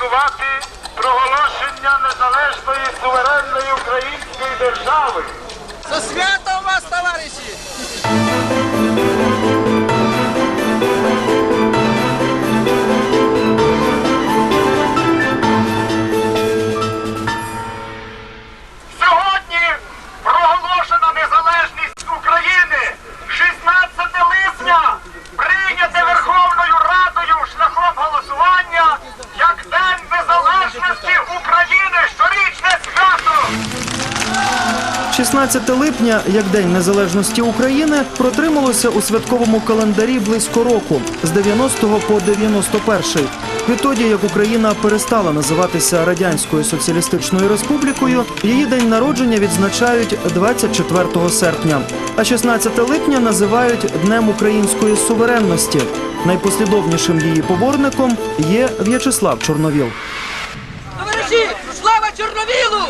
святкувати проголошення незалежної суверенної української держави. За святом вас, товариші! 16 липня, як День Незалежності України, протрималося у святковому календарі близько року з 90 по 91. Відтоді, як Україна перестала називатися Радянською Соціалістичною Республікою, її день народження відзначають 24 серпня. А 16 липня називають Днем української суверенності. Найпослідовнішим її поборником є В'ячеслав Чорновіл. Товариші, слава Чорновілу!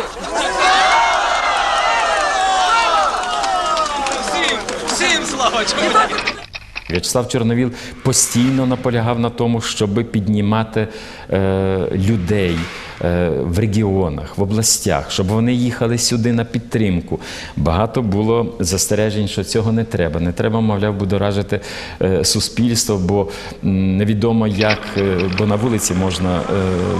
Всім, всім слава Чорновілу! В'ячеслав Чорновіл постійно наполягав на тому, щоб піднімати е, людей е, в регіонах, в областях, щоб вони їхали сюди на підтримку. Багато було застережень, що цього не треба. Не треба, мовляв, будоражити е, суспільство, бо невідомо як, е, бо на вулиці можна е,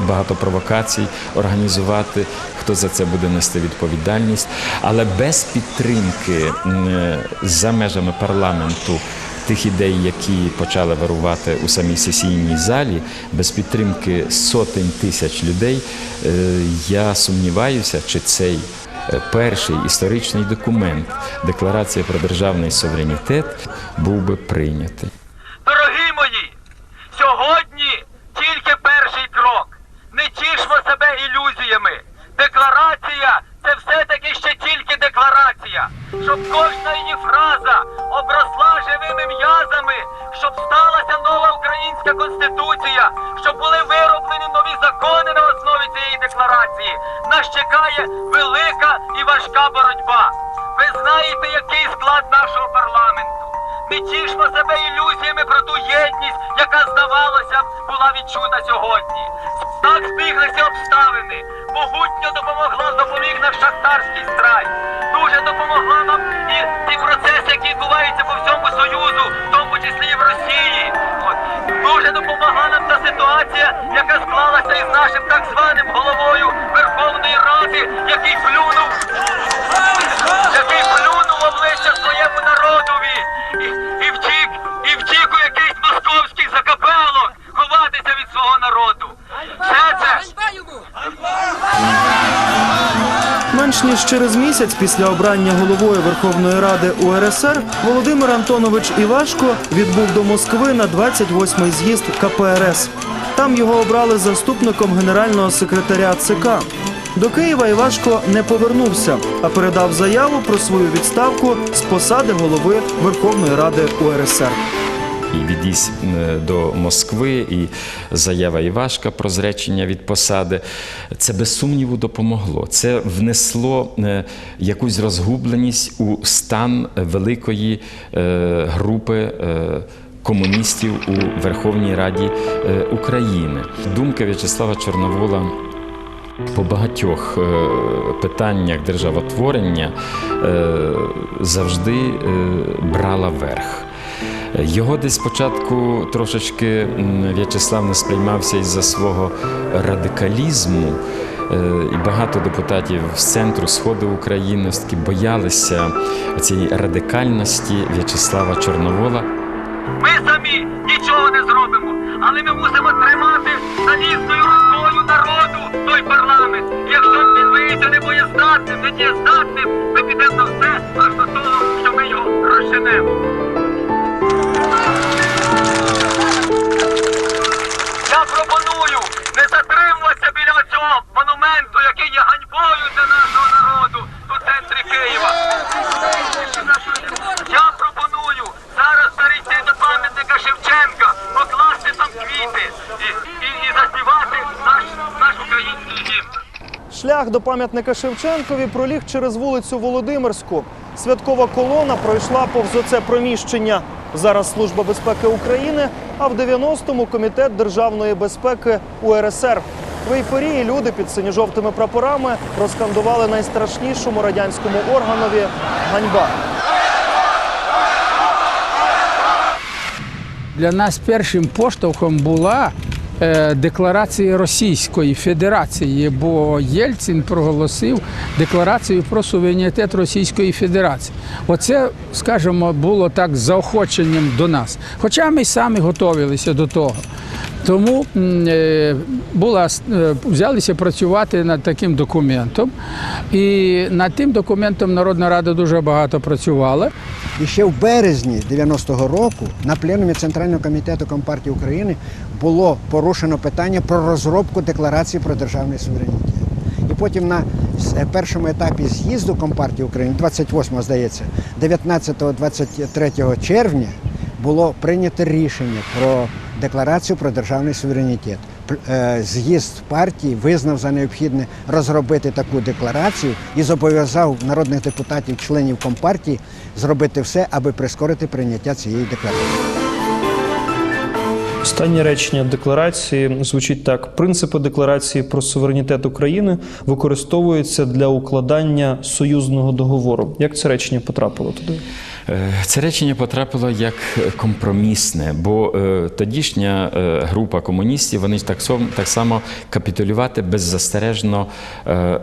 багато провокацій організувати, хто за це буде нести відповідальність. Але без підтримки е, за межами парламенту тих ідей, які почали вирувати у самій сесійній залі, без підтримки сотень тисяч людей, е, я сумніваюся, чи цей е, перший історичний документ, декларація про державний суверенітет, був би прийнятий. Дорогі мої, сьогодні тільки перший крок. Не тішмо себе ілюзіями. Декларація це все-таки ще тільки декларація. Щоб кожна її фраза обросла живими м'язами, щоб сталася нова українська конституція, щоб були вироблені нові закони на основі цієї декларації. Нас чекає велика і важка боротьба. Ви знаєте, який склад нашого парламенту. Не тішмо себе ілюзіями про ту єдність, яка, здавалося б, була відчута сьогодні. Так збіглися обставини. Могутньо допомогла, допоміг наш шахтарський страйк. Дуже допомогла нам і ті процеси, які відбуваються по всьому Союзу, в тому числі і в Росії. От. Дуже допомогла нам та ситуація, яка склалася із нашим так званим головою Верховної Ради, який плюнув який обличчя своєму народові і, і втік, і втік у якийсь московський закапелок ховатися від свого народу. Все це Менш ніж через місяць після обрання головою Верховної Ради УРСР Володимир Антонович Івашко відбув до Москви на 28-й з'їзд КПРС. Там його обрали заступником генерального секретаря ЦК. До Києва Івашко не повернувся, а передав заяву про свою відставку з посади голови Верховної Ради УРСР. І відійсь е, до Москви, і заява Івашка про зречення від посади. Це без сумніву допомогло. Це внесло е, якусь розгубленість у стан великої е, групи. е, Комуністів у Верховній Раді України. Думка В'ячеслава Чорновола по багатьох е, питаннях державотворення е, завжди е, брала верх. Його десь спочатку трошечки В'ячеслав не сприймався із-за свого радикалізму. І багато депутатів з центру сходу України все-таки боялися цієї радикальності В'ячеслава Чорновола. ми самі нічого не зробимо, але ми мусимо тримати залізною рукою народу той парламент. Якщо він виявиться не боєздатним, не дієздатним, ми підемо на все аж до того, що ми його розчинемо. Я пропоную не затримуватися біля цього монументу, який є ганьбою для нашого народу у центрі Києва. Я пропоную зараз перейти до пам'ятника Шевченка, покласти там квіти Шлях до пам'ятника Шевченкові проліг через вулицю Володимирську. Святкова колона пройшла повз оце приміщення. Зараз Служба безпеки України, а в 90-му комітет державної безпеки УРСР. В ейфорії люди під синьо-жовтими прапорами розкандували найстрашнішому радянському органові ганьба. Для нас першим поштовхом була е, декларація Російської Федерації, бо Єльцин проголосив декларацію про суверенітет Російської Федерації. Оце, скажімо, було так заохоченням до нас. Хоча ми самі готувалися до того. Тому е, була, е, взялися працювати над таким документом. І над тим документом Народна Рада дуже багато працювала. І ще в березні 90-го року на пленумі Центрального комітету Компартії України було порушено питання про розробку декларації про державний суверенітет. І потім на е, першому етапі з'їзду Компартії України, 28 здається, 19-23 червня було прийнято рішення про декларацію про державний суверенітет. Е, З'їзд партії визнав за необхідне розробити таку декларацію і зобов'язав народних депутатів, членів компартії, зробити все, аби прискорити прийняття цієї декларації. Останнє речення декларації звучить так: принципи декларації про суверенітет України використовуються для укладання союзного договору. Як це речення потрапило туди? Е, Це речення потрапило як компромісне, бо е, тодішня е, група комуністів вони так, так само капітулювати беззастережно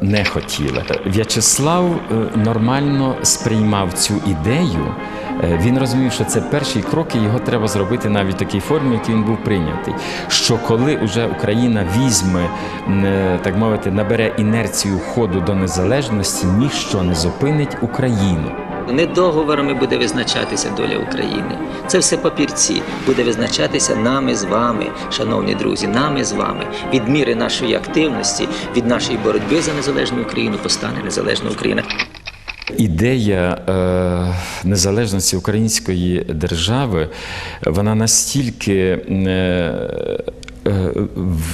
не хотіли. В'ячеслав нормально сприймав цю ідею. Е, Він розумів, що це перший крок, і його треба зробити навіть в такій формі, який він був прийнятий. Що коли вже Україна візьме, е, так мовити, набере інерцію ходу до незалежності, ніщо не зупинить Україну. Не договорами буде визначатися доля України. Це все папірці. Буде визначатися нами з вами, шановні друзі, нами з вами. Від міри нашої активності, від нашої боротьби за незалежну Україну постане незалежна Україна. Ідея е, незалежності української держави, вона настільки, е,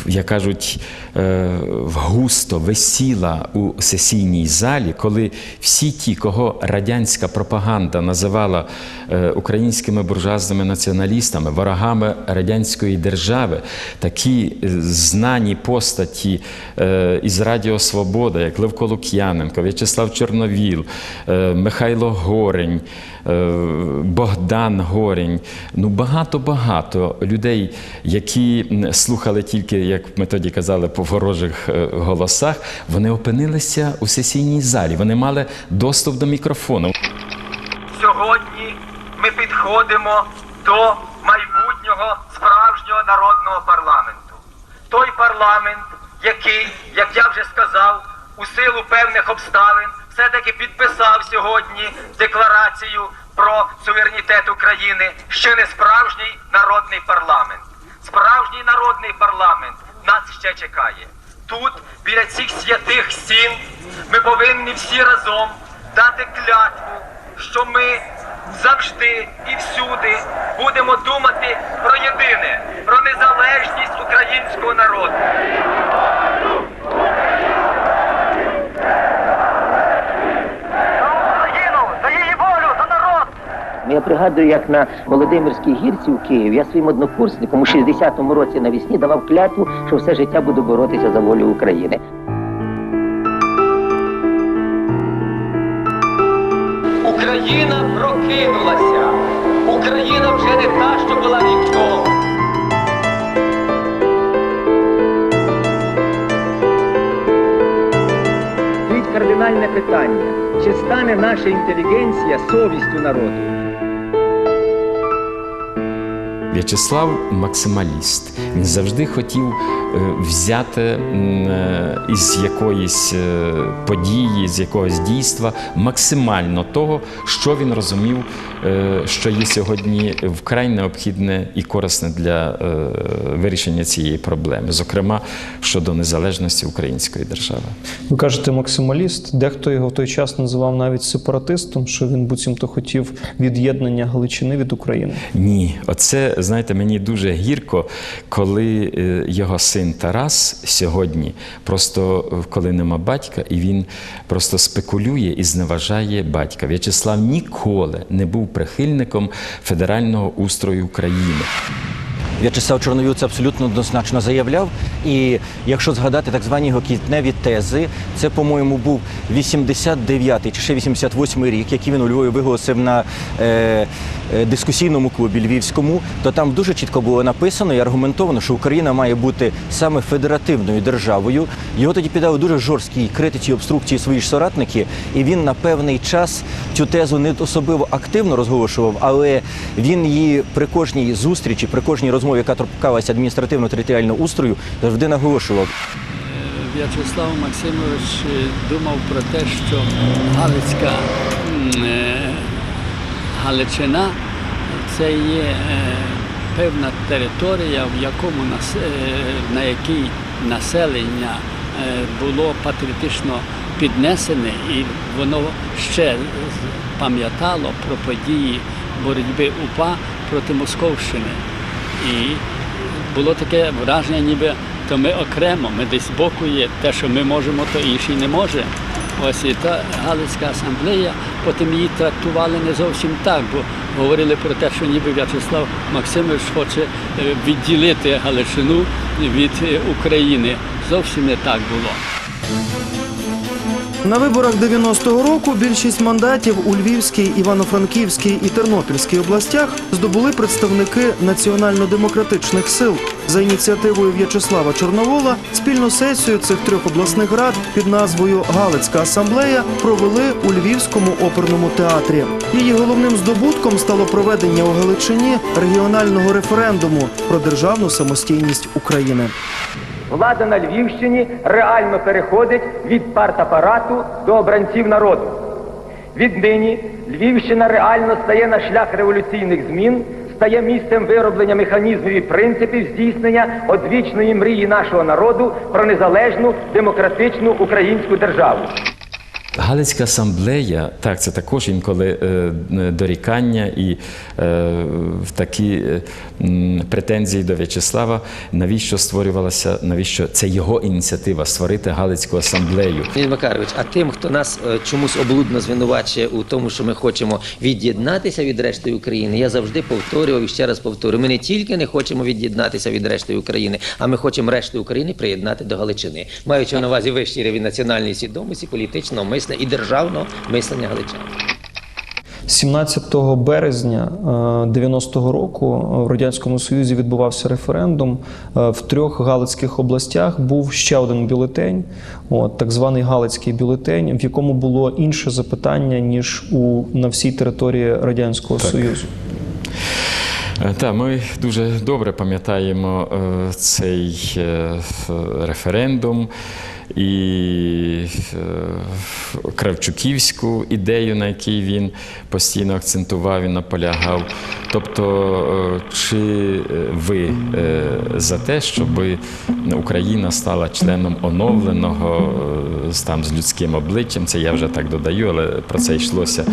як кажуть, е, густо висіла у сесійній залі, коли всі ті, кого радянська пропаганда називала е, українськими буржуазними націоналістами, ворогами радянської держави, такі е, знані постаті е, із Радіо Свобода, як Левко Лук'яненко, В'ячеслав Чорновіл, е, Михайло Горень, е, Богдан Горень. Ну багато-багато людей, які слухали тільки, як ми тоді казали, по ворожих е, голосах, вони опинилися у сесійній залі. Вони мали доступ до мікрофону. Сьогодні ми підходимо до майбутнього справжнього народного парламенту. Той парламент, який, як я вже сказав, у силу певних обставин все-таки підписав сьогодні декларацію про суверенітет України, ще не справжній народний парламент. Справжній народний парламент нас ще чекає. Тут, біля цих святих стін, ми повинні всі разом дати клятву, що ми завжди і всюди будемо думати про єдине, про незалежність українського народу. Україну, за її волю, за народ! Я пригадую, як на Володимирській гірці в Києві я своїм однокурсникам у 60-му році навесні давав клятву, що все життя буду боротися за волю України. Україна прокинулася. Україна вже не та, що була рік тому. Стоїть кардинальне питання. Чи стане наша інтелігенція совістю народу? В'ячеслав максималіст. Він завжди хотів взяти е, із якоїсь е, події, з якогось дійства максимально того, що він розумів, е, що є сьогодні вкрай необхідне і корисне для е, вирішення цієї проблеми, зокрема щодо незалежності української держави. Ви кажете максималіст. Дехто його в той час називав навіть сепаратистом, що він буцімто хотів від'єднання Галичини від України. Ні, оце знаєте, мені дуже гірко, коли е, його син Тарас сьогодні просто е, коли нема батька, і він просто спекулює і зневажає батька. В'ячеслав ніколи не був прихильником федерального устрою України. В'ячеслав Чорновіл це абсолютно однозначно заявляв. І якщо згадати так звані його квітневі тези, це, по-моєму, був 89-й чи ще 88-й рік, який він у Львові виголосив на е, е, дискусійному клубі львівському, то там дуже чітко було написано і аргументовано, що Україна має бути саме федеративною державою. Його тоді піддали дуже жорсткій критиці і обструкції свої ж соратники, і він на певний час цю тезу не особливо активно розголошував, але він її при кожній зустрічі, при кожній розмові, яка торкалася адміністративно-територіального устрою, завжди наголошував. В'ячеслав Максимович е, думав про те, що Галицька е, Галичина це є е, певна територія, в якому е, на якій населення е, було патріотично піднесене, і воно ще пам'ятало про події боротьби УПА проти Московщини. І було таке враження, ніби то ми окремо, ми десь збоку є, те, що ми можемо, то інший не може. Ось і та Галицька асамблея, потім її трактували не зовсім так, бо говорили про те, що ніби В'ячеслав Максимович хоче е, відділити Галичину від е, України. Зовсім не так було. На виборах 90-го року більшість мандатів у Львівській, Івано-Франківській і Тернопільській областях здобули представники національно-демократичних сил. За ініціативою В'ячеслава Чорновола спільну сесію цих трьох обласних рад під назвою Галицька асамблея провели у Львівському оперному театрі. Її головним здобутком стало проведення у Галичині регіонального референдуму про державну самостійність України. Влада на Львівщині реально переходить від партапарату до обранців народу. Віднині Львівщина реально стає на шлях революційних змін, стає місцем вироблення механізмів і принципів здійснення одвічної мрії нашого народу про незалежну демократичну українську державу. Галицька асамблея, так, це також інколи е, дорікання і е, такі е, претензії до В'ячеслава, навіщо створювалася, навіщо це його ініціатива створити Галицьку асамблею. Леонід Макарович, а тим, хто нас чомусь облудно звинувачує у тому, що ми хочемо від'єднатися від решти України, я завжди повторював і ще раз повторюю. Ми не тільки не хочемо від'єднатися від решти України, а ми хочемо решту України приєднати до Галичини, маючи на увазі вищий рівень національної свідомості, політичного мислення і державного мислення галичан. 17 березня е, 90-го року в радянському союзі відбувався референдум. Е, В трьох галицьких областях був ще один бюлетень, от так званий Галицький бюлетень, в якому було інше запитання ніж у на всій території радянського союзу. Е, Так, ми дуже добре пам'ятаємо е, цей е, референдум і е, Кравчуківську ідею, на якій він постійно акцентував і наполягав. Тобто, е, чи ви е, за те, щоб Україна стала членом оновленого там з людським обличчям, це я вже так додаю, але про це йшлося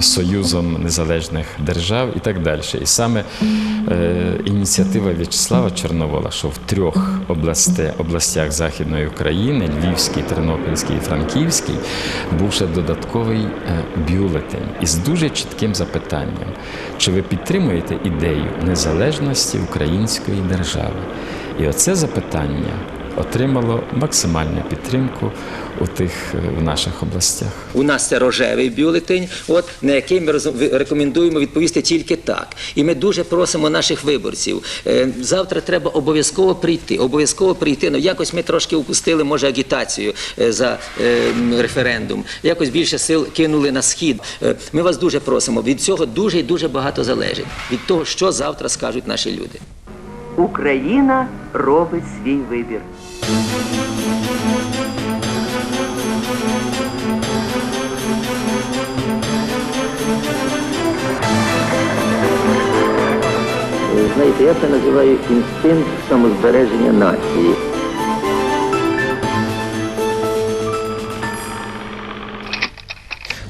Союзом Незалежних Держав і так далі. І саме ініціатива В'ячеслава Чорновола, що в трьох областе, областях Західної України, Львівський, Тернопільській і Франківський, був ще додатковий е, бюлетень із дуже чітким запитанням, чи ви підтримуєте ідею незалежності української держави? І оце запитання отримало максимальну підтримку у тих е, в наших областях. У нас це рожевий бюлетень, от на який ми рекомендуємо відповісти тільки так. І ми дуже просимо наших виборців. е, Завтра треба обов'язково прийти. Обов'язково прийти. Ну якось ми трошки упустили, може, агітацію е, за е, референдум. Якось більше сил кинули на схід. Е, Ми вас дуже просимо. Від цього дуже і дуже багато залежить. Від того, що завтра скажуть наші люди. Україна робить свій вибір. Е, Знаєте, я це називаю інстинкт самозбереження нації.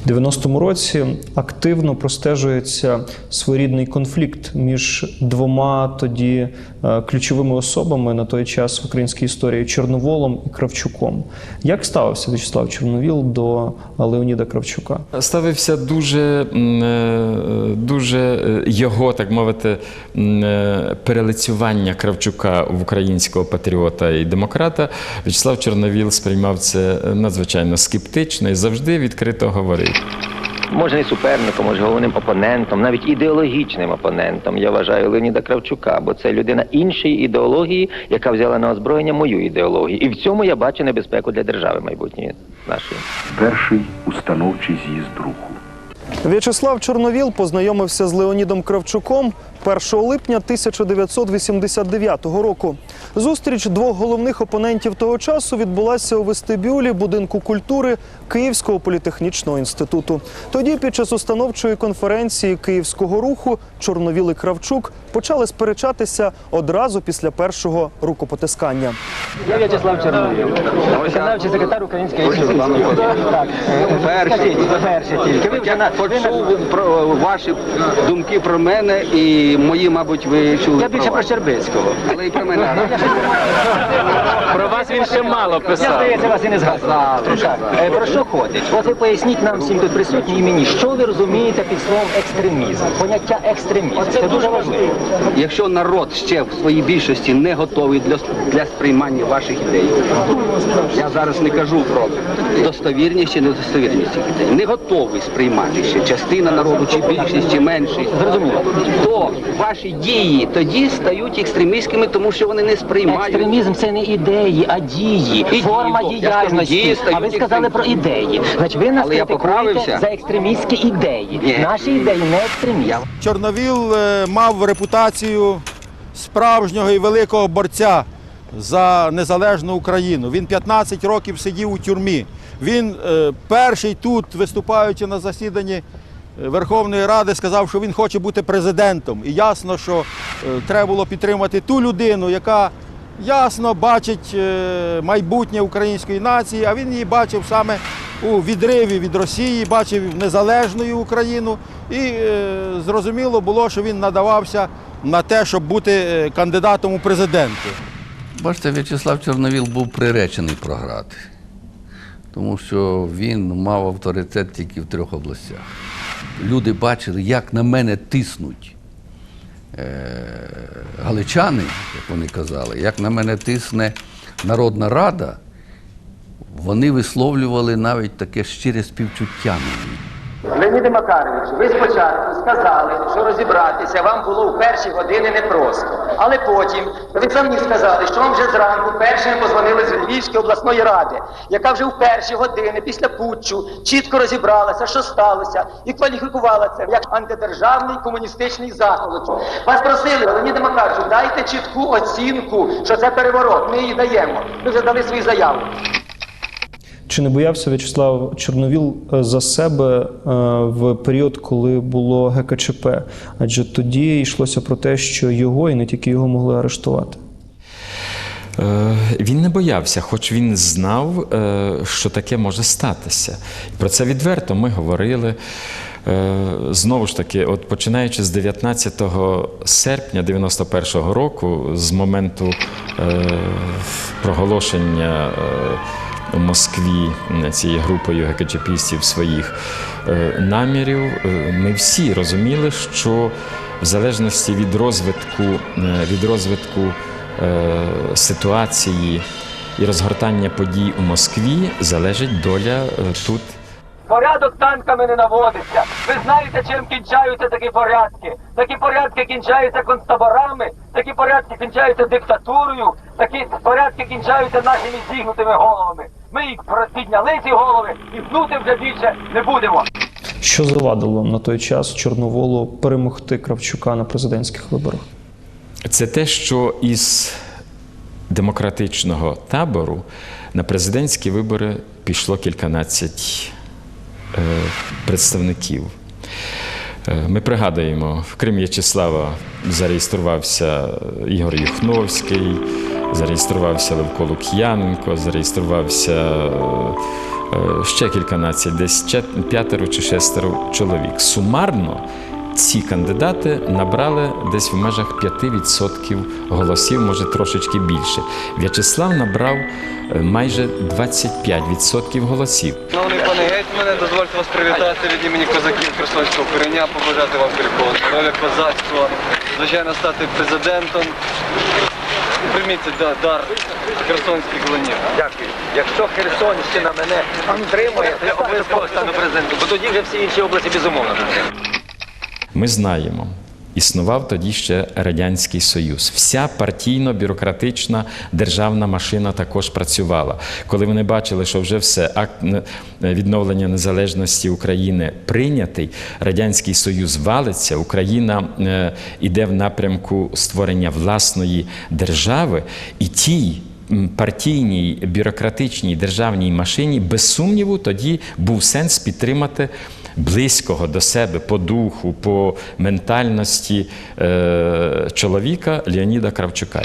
90-му році активно простежується своєрідний конфлікт між двома тоді е, ключовими особами на той час в українській історії Чорноволом і Кравчуком. Як ставився В'ячеслав Чорновіл до Леоніда Кравчука? Ставився дуже, е, дуже е, його, так мовити, перелицювання Кравчука в українського патріота і демократа. В'ячеслав Чорновіл сприймав це надзвичайно скептично і завжди відкрито говорив. Може не суперником, може головним опонентом, навіть ідеологічним опонентом. Я вважаю Леоніда Кравчука, бо це людина іншої ідеології, яка взяла на озброєння мою ідеологію. І в цьому я бачу небезпеку для держави майбутньої нашої. Перший установчий з'їзд руху. В'ячеслав Чорновіл познайомився з Леонідом Кравчуком 1 липня 1989 року. Зустріч двох головних опонентів того часу відбулася у вестибюлі будинку культури Київського політехнічного інституту. Тоді, під час установчої конференції Київського руху, Чорновіл і Кравчук почали сперечатися одразу після першого рукопотискання. Я В'ячеслав Чорновіл, виконавчий секретар Української інституту. Так, Перший. перший тільки. Ви вже Почув про ваші думки про мене і мої, мабуть, ви чули. Я більше про вас. Щербицького. Але і про мене. Про вас він ще мало Я, здається, вас і не згадав. Е, Про що ходить? От ви поясніть нам всім тут присутнім і мені, що ви розумієте під словом екстремізм? Поняття екстремізм. Це дуже важливо. Якщо народ ще в своїй більшості не готовий для, для сприймання ваших ідей, я зараз не кажу про достовірність чи недостовірність цих ідей, не готовий сприймати ще частина народу, чи більшість, чи меншість, Зрозуміло. то ваші дії тоді стають екстремістськими, тому що вони не сприймають. Екстремізм це не ідеї, а дії, І форма дії. Я ж дії діяльності. А ви сказали про ідеї. Значить, ви нас Але критикуєте за екстремістські ідеї. Ні. Наші ідеї не екстремізм. Чорновіл е, мав репутацію справжнього і великого борця за незалежну Україну. Він 15 років сидів у тюрмі. Він е, перший тут, виступаючи на засіданні Верховної Ради, сказав, що він хоче бути президентом. І ясно, що е, треба було підтримати ту людину, яка ясно бачить е, майбутнє української нації, а він її бачив саме у відриві від Росії, бачив незалежною Україну. І е, зрозуміло було, що він надавався на те, щоб бути кандидатом у президенти. Бачите, В'ячеслав Чорновіл був приречений програти, тому що він мав авторитет тільки в трьох областях. Люди бачили, як на мене тиснуть е, галичани, як вони казали, як на мене тисне Народна Рада, вони висловлювали навіть таке щире співчуття мені. Леоніде Макаровичу, ви спочатку сказали, що розібратися вам було у перші години непросто. Але потім ви самі сказали, що вам вже зранку першими позвонили з Львівської обласної ради, яка вже у перші години після путчу чітко розібралася, що сталося, і кваліфікувала це як антидержавний комуністичний заколот. Вас просили, Леоніде Макаровичу, дайте чітку оцінку, що це переворот. Ми її даємо. Ви вже дали свою заяву. Чи не боявся В'ячеслав Чорновіл е, за себе е, в період, коли було ГКЧП? Адже тоді йшлося про те, що його і не тільки його могли арештувати. Е, Він не боявся, хоч він знав, що таке може статися. Про це відверто ми говорили. Знову ж таки, от починаючи з 19 серпня 91-го року, з моменту проголошення у Москві цією групою гекачепістів своїх е, намірів, е, ми всі розуміли, що в залежності від розвитку, від розвитку е, ситуації і розгортання подій у Москві залежить доля тут Порядок танками не наводиться. Ви знаєте, чим кінчаються такі порядки? Такі порядки кінчаються концтаборами, такі порядки кінчаються диктатурою, такі порядки кінчаються нашими зігнутими головами. Ми їх підняли ці голови і гнути вже більше не будемо. Що завадило на той час Чорноволу перемогти Кравчука на президентських виборах? Це те, що із демократичного табору на президентські вибори пішло кільканадцять е, представників. Е, Ми пригадуємо, в Крим В'ячеслава зареєструвався Ігор Юхновський, зареєструвався Левко Лук'яненко, зареєструвався е, ще кілька націй, десь п'ятеро чи шестеро чоловік. Сумарно ці кандидати набрали десь в межах 5% голосів, може трошечки більше. В'ячеслав набрав е, майже 25% голосів. Шановний пане гетьмане, дозвольте вас привітати від імені козаків Херсонського кореня, побажати вам кріпкого здоров'я, козацтва, звичайно, стати президентом. Прийміть да- дар херсонських кланів. Дякую. Якщо Херсонщина мене підтримує, то я обов'язково стану президентом, бо тоді вже всі інші області безумовно. Ми знаємо, існував тоді ще Радянський Союз. Вся партійно-бюрократична державна машина також працювала. Коли вони бачили, що вже все акт відновлення незалежності України прийнятий, Радянський Союз валиться, Україна е, іде в напрямку створення власної держави, і тій. Партійній бюрократичній державній машині, без сумніву, тоді був сенс підтримати близького до себе по духу, по ментальності е, чоловіка Леоніда Кравчука.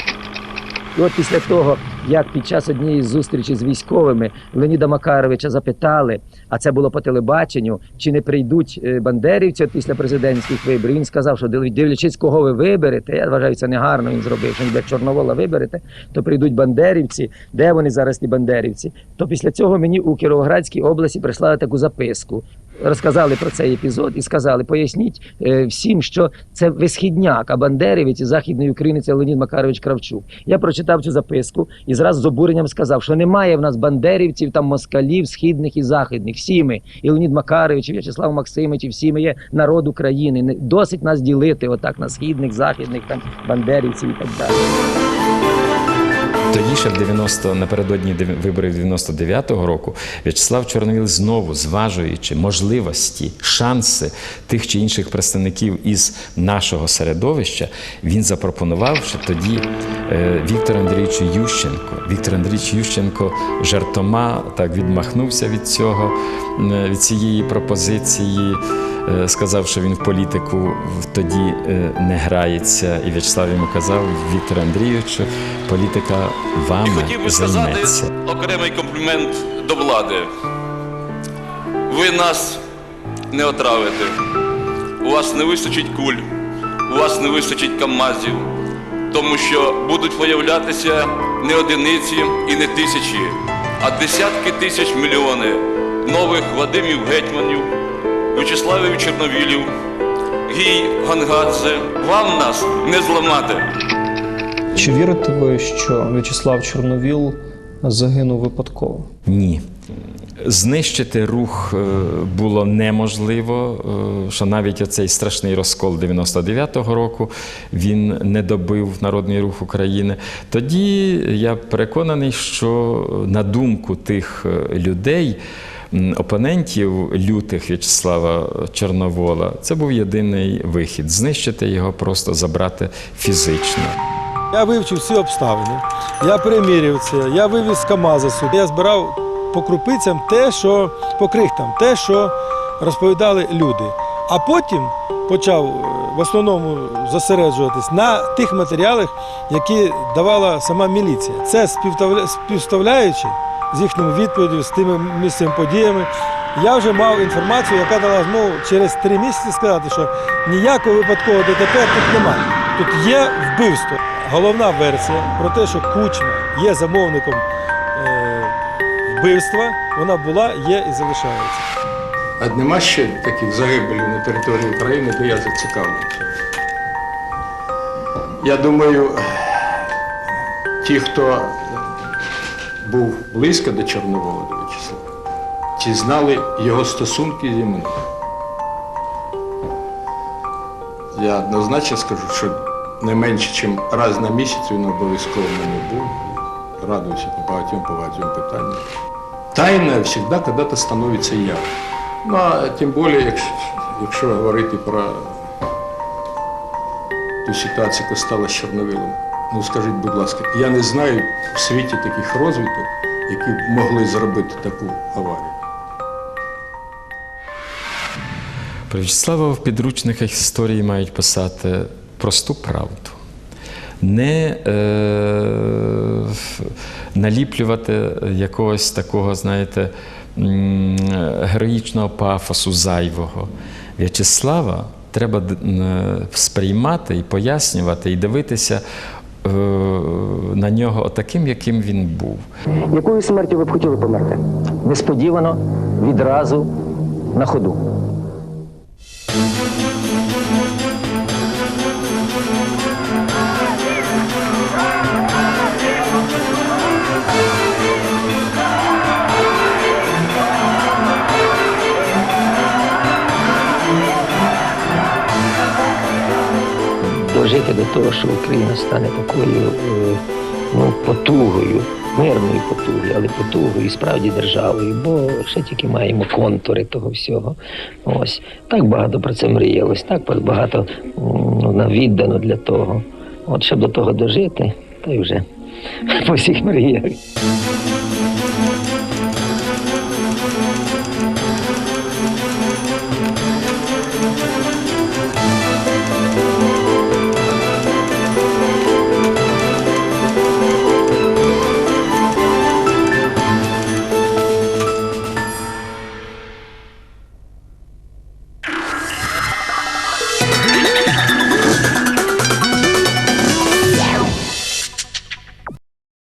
І от після того, як під час однієї зустрічі з військовими Леоніда Макаровича запитали, а це було по телебаченню, чи не прийдуть е, бандерівці після президентських виборів. Він сказав, що див- дивлячись, кого ви виберете, я вважаю, це негарно він зробив, що як Чорновола виберете, то прийдуть бандерівці. Де вони зараз ті бандерівці? То після цього мені у Кіровоградській області прислали таку записку. Розказали про цей епізод і сказали: поясніть е, всім, що це висхідняк, а бандерівець західної України це Леонід Макарович Кравчук. Я прочитав цю записку і зразу з обуренням сказав, що немає в нас бандерівців, там москалів, східних і західних. Всі ми, і Леонід Макарович, і В'ячеслав Максимович, і всі ми є народ України. Досить нас ділити отак на східних, західних, там бандерівців і так далі. Тоді ще в 90, напередодні виборів 99-го року В'ячеслав Чорновіл знову зважуючи можливості, шанси тих чи інших представників із нашого середовища, він запропонував ще тоді е, Віктору Андрійовичу Ющенко. Віктор Андрійович Ющенко жартома так відмахнувся від цього, від цієї пропозиції. Е, Сказав, що він в політику тоді е, не грається, і В'ячеслав йому казав Віктор Андрійовичу, політика вами Хотів би сказати окремий комплімент до влади. Ви нас не отравите. У вас не вистачить куль, у вас не вистачить камазів, тому що будуть виявлятися не одиниці і не тисячі, а десятки тисяч мільйони нових Вадимів Гетьманів, Вячеславів Чорновілів, Гій Гангадзе. Вам нас не зламати. Чи вірите ви, що В'ячеслав Чорновіл загинув випадково? Ні. Знищити рух е, було неможливо, е, що навіть оцей страшний розкол 99-го року він не добив Народний рух України. Тоді я переконаний, що на думку тих е, людей, опонентів лютих В'ячеслава Чорновола, це був єдиний вихід знищити його, просто забрати фізично. Я вивчив всі обставини, я переміряв це, я вивіз КАМАЗа сюди. Я збирав по крупицям те, що по крихтам, те, що розповідали люди. А потім почав е, в основному зосереджуватись на тих матеріалах, які давала сама міліція. Це співставля- співставляючи з їхніми відповідями, з тими місцевими подіями. Я вже мав інформацію, яка дала змогу через три місяці сказати, що ніякого випадкового ДТП тут немає. Тут є вбивство. Головна версія про те, що Кучма є замовником е, вбивства, вона була, є і залишається. А нема ще таких загибелів на території України, де я зацікавлений. Я думаю, ті, хто був близько до Чорновола до В'ячеслава, ті знали його стосунки зі мною. Я однозначно скажу, що не менше, ніж раз на місяць він обов'язково мене був. Радуюся по багатьом по багатьом питанням. Тайна завжди коли-то становиться явно. Ну, а тим більше, якщо, якщо говорити про ту ситуацію, яка стала з Чорновилом, ну скажіть, будь ласка, я не знаю в світі таких розвиток, які б могли зробити таку аварію. Про В'ячеслава в підручниках історії мають писати просту правду. Не е, наліплювати якогось такого, знаєте, героїчного пафосу зайвого. В'ячеслава треба сприймати і пояснювати, і дивитися на нього таким, яким він був. Якою смертю ви б хотіли померти? Несподівано, відразу, на ходу. Дожити до того, що Україна стане такою е, ну, потугою, мирною потугою, але потугою і справді державою, бо ще тільки маємо контури того всього. Ось так багато про це мріялось, так багато ну, віддано для того. От щоб до того дожити, та й вже по всіх мріях.